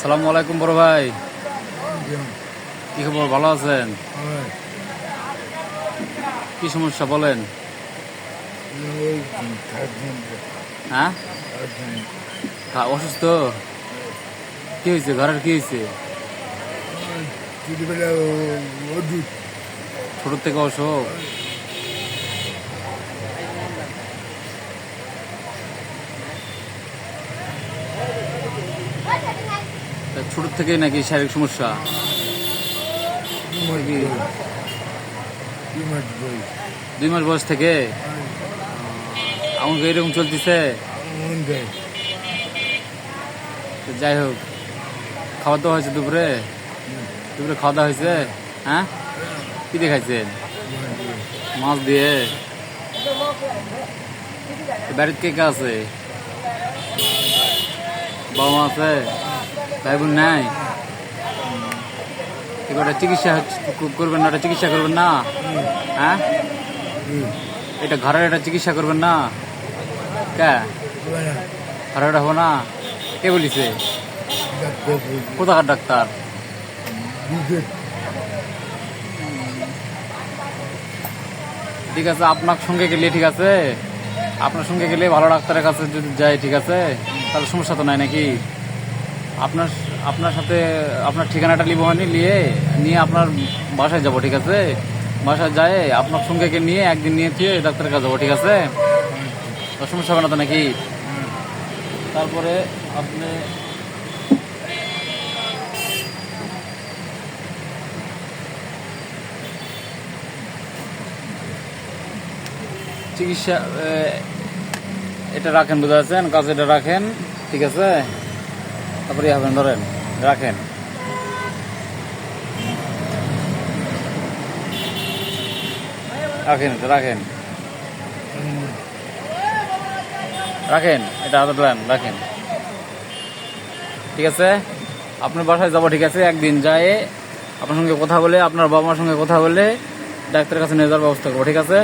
সালামু আলাইকুম বড় ভাই। কি খবর ভালো আছেন? কি সমস্যা বলেন? হ্যাঁ? অসুস্থ? কি হয়েছে ঘরের কি হয়েছে? ছোট থেকে অসুখ? ছোট থেকেই নাকি শারীরিক সমস্যা? দুই মাস বয়স। থেকে? আমাকে এরকম চলতেছে? যাই হোক খাওয়া দাওয়া হয়েছে দুপুরে? দুপুরে খাওয়া দাওয়া হয়েছে? হ্যাঁ? কি দেখাইছেন মাছ দিয়ে? বাড়িতে কে কে আছে? বাবা মা আছে? ভাই নাই? এবার চিকিৎসা করবেন না, ওটা চিকিৎসা করবেন না? হ্যাঁ? এটা ঘরের এটা চিকিৎসা করবেন না? কে? এটা হব না? কে বলিছে? কোথাকার ডাক্তার? ঠিক আছে, আপনার সঙ্গে গেলে ঠিক আছে? আপনার সঙ্গে গেলে ভালো ডাক্তারের কাছে যদি যাই, ঠিক আছে? তাহলে সমস্যা তো নাই নাকি? আপনার আপনার সাথে, আপনার ঠিকানাটা লিবো হয়নি নিয়ে নিয়ে আপনার বাসায় যাব, ঠিক আছে? বাসায় যায় আপনার সঙ্গে কে নিয়ে একদিন নিয়ে থিয়ে ডাক্তারের কাছে যাব, ঠিক আছে? সমস্যা হবে না তো নাকি? তারপরে আপনি চিকিৎসা এটা রাখেন, বুঝতে পারছেন? কাজ এটা রাখেন, ঠিক আছে? তারপরে হবেন ধরেন, রাখেন। রাখেন রাখেন। রাখেন, এটা হাতে দেন রাখেন। ঠিক আছে? আপনার বাসায় যাব, ঠিক আছে? একদিন যায় আপনার সঙ্গে কথা বলে, আপনার বাবা মার সঙ্গে কথা বলে ডাক্তারের কাছে নিয়ে যাওয়ার ব্যবস্থা করব, ঠিক আছে?